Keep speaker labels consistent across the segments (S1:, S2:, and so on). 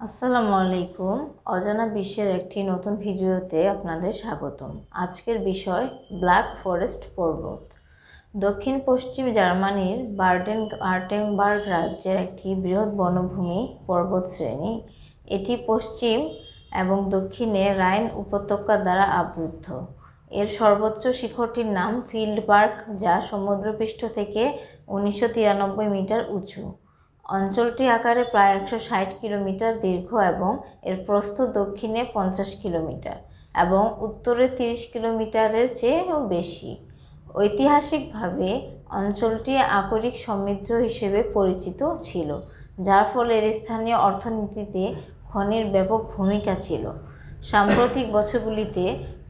S1: আসসালামু আলাইকুম। অজানা বিশ্বের একটি নতুন ভিডিওতে আপনাদের স্বাগতম। আজকের বিষয়, ব্ল্যাক ফরেস্ট পর্বত। দক্ষিণ পশ্চিম জার্মানির বার্ডেন আর্টেমবার্গ রাজ্যের একটি বৃহৎ বনভূমি পর্বতশ্রেণী এটি পশ্চিম এবং দক্ষিণে রাইন উপত্যকা দ্বারা আবৃত। এর সর্বোচ্চ শিখরটির নাম ফিল্ডবার্গ, যা সমুদ্রপৃষ্ঠ থেকে উনিশশো তিরানব্বই মিটার উঁচু। অঞ্চলটি আকারে প্রায় একশো ষাট কিলোমিটার দীর্ঘ এবং এর প্রস্থ দক্ষিণে পঞ্চাশ কিলোমিটার এবং উত্তরে তিরিশ কিলোমিটারের চেয়েও বেশি। ঐতিহাসিকভাবে অঞ্চলটি আকরিক সমৃদ্ধ হিসেবে পরিচিত ছিল, যার ফলে এর স্থানীয় অর্থনীতিতে খনির ব্যাপক ভূমিকা ছিল। সাম্প্রতিক বছরগুলিতে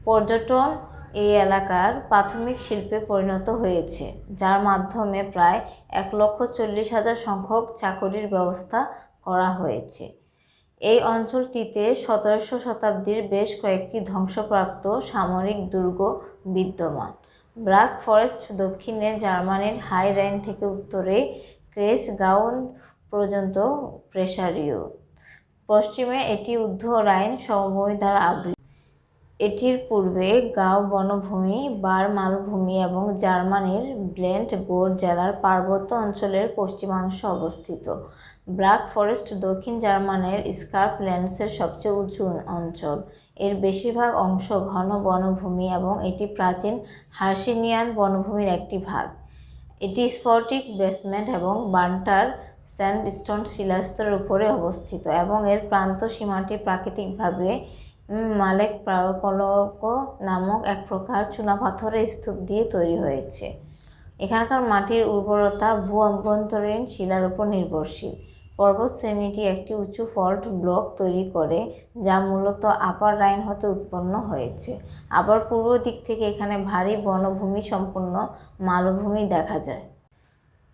S1: পর্যটন এই এলাকার প্রাথমিক শিল্পে পরিণত হয়েছে, যার মাধ্যমে প্রায় এক লক্ষ চল্লিশ হাজার সংখ্যক চাকরির ব্যবস্থা করা হয়েছে। এই অঞ্চলটিতে সতেরোশো শতাব্দীর বেশ কয়েকটি ধ্বংসপ্রাপ্ত সামরিক দুর্গ বিদ্যমান। ব্ল্যাক ফরেস্ট দক্ষিণে জার্মানির হাই রাইন থেকে উত্তরে ক্রেস গাউন পর্যন্ত প্রেসারীয় পশ্চিমে এটি ঊর্ধ্ব রাইন সমভূমি দ্বারা আবৃত এটির পূর্বে গাও বনভূমি বার মালভূমি এবং জার্মানির ব্লেন্ড গোর জেলার পার্বত্য অঞ্চলের পশ্চিমাংশে অবস্থিত। ব্ল্যাক ফরেস্ট দক্ষিণ জার্মানের স্কার্পল্যান্ডসের সবচেয়ে উঁচু অঞ্চল। এর বেশিরভাগ অংশ ঘন বনভূমি এবং এটি প্রাচীন হার্সিনিয়ান বনভূমির একটি ভাগ। এটি স্ফটিক বেসমেন্ট এবং বান্টার স্যান্ডস্টোন শিলাস্তরের উপরে অবস্থিত এবং এর প্রান্ত সীমাটি প্রাকৃতিকভাবে মালেক প্রাকলক নামক এক প্রকার চুনাপাথরের স্তূপ দিয়ে তৈরি হয়েছে। এখানকার মাটির উর্বরতা ভূ অভ্যন্তরীণ শিলার উপর নির্ভরশীল। পর্বত শ্রেণীটি একটি উঁচু ফল্ট ব্লক তৈরি করে, যা মূলত আপার রাইন হতে উৎপন্ন হয়েছে। আবার পূর্ব দিক থেকে এখানে ভারী বনভূমি সম্পন্ন মালভূমি দেখা যায়।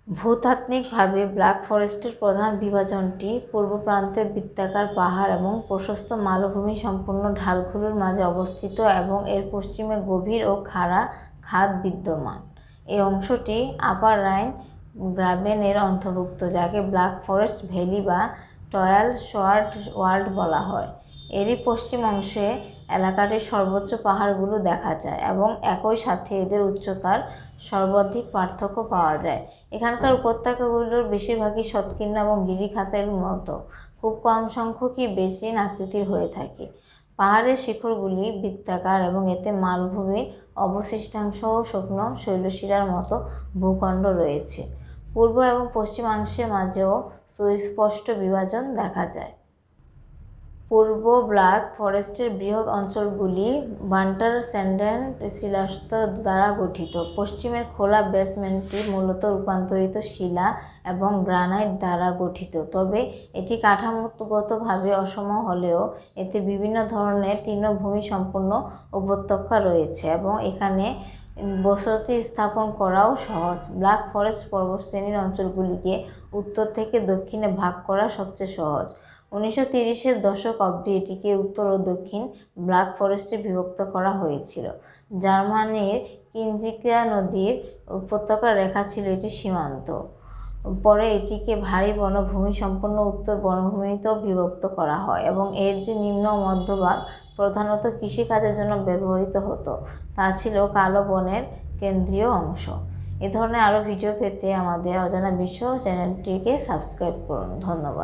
S1: ভূতাত্ত্বিকভাবে ব্ল্যাক ফরেস্টের প্রধান বিভাজনটি পূর্ব প্রান্তে বৃত্তাকার পাহাড় এবং প্রশস্ত মালভূমি সম্পূর্ণ ঢালগুলোর মাঝে অবস্থিত এবং এর পশ্চিমে গভীর ও খাড়া খাদ বিদ্যমান। এই অংশটি আপার রাইন গ্রাবেনের অন্তর্ভুক্ত, যাকে ব্ল্যাক ফরেস্ট ভ্যালি বা টয়াল শোয়ার্ড ওয়ার্ল্ড বলা হয়। এরই পশ্চিম অংশে এলাকাটির সর্বোচ্চ পাহাড়গুলো দেখা যায় এবং একই সাথে এদের উচ্চতার সর্বাধিক পার্থক্য পাওয়া যায়। এখানকার উপত্যকাগুলোর বেশিরভাগই সৎকীর্ণ এবং গিরিখাতের মতো। খুব কম সংখ্যকই বেশি আকৃতির হয়ে থাকে। পাহাড়ের শিখরগুলি বৃত্তাকার এবং এতে মালভূমির অবশিষ্টাংশ ও শুকনো শৈলশিরার মতো ভূখণ্ড রয়েছে। পূর্ব এবং পশ্চিমাংশের মাঝেও সুস্পষ্ট বিভাজন দেখা যায়। পূর্ব ব্ল্যাক ফরেস্টের বৃহৎ অঞ্চলগুলি বান্টার স্যান্ডেন শিলাস্ত দ্বারা গঠিত। পশ্চিমের খোলা বেসমেন্টটি মূলত রূপান্তরিত শিলা এবং গ্রানাইট দ্বারা গঠিত। তবে এটি কাঠামোগতভাবে অসম হলেও এতে বিভিন্ন ধরনের তৃণভূমি সম্পন্ন উপত্যকা রয়েছে এবং এখানে বসতি স্থাপন করাও সহজ। ব্ল্যাক ফরেস্ট পর্বতশ্রেণীর অঞ্চলগুলিকে উত্তর থেকে দক্ষিণে ভাগ করা সবচেয়ে সহজ। উনিশশো তিরিশের দশক অবধি এটিকে উত্তর ও দক্ষিণ ব্ল্যাক ফরেস্টে বিভক্ত করা হয়েছিল। জার্মানির কিঞ্জিকা নদীর উপত্যকার রেখা ছিল এটি সীমান্ত। পরে এটিকে ভারী বনভূমি সম্পন্ন উত্তর বনভূমিতেও বিভক্ত করা হয় এবং এর যে নিম্ন মধ্যভাগ প্রধানত কৃষিকাজের জন্য ব্যবহৃত হতো, তা ছিল কালো বনের কেন্দ্রীয় অংশ। এ ধরনের আরও ভিডিও পেতে আমাদের অজানা বিশ্ব চ্যানেলটিকে সাবস্ক্রাইব করুন। ধন্যবাদ।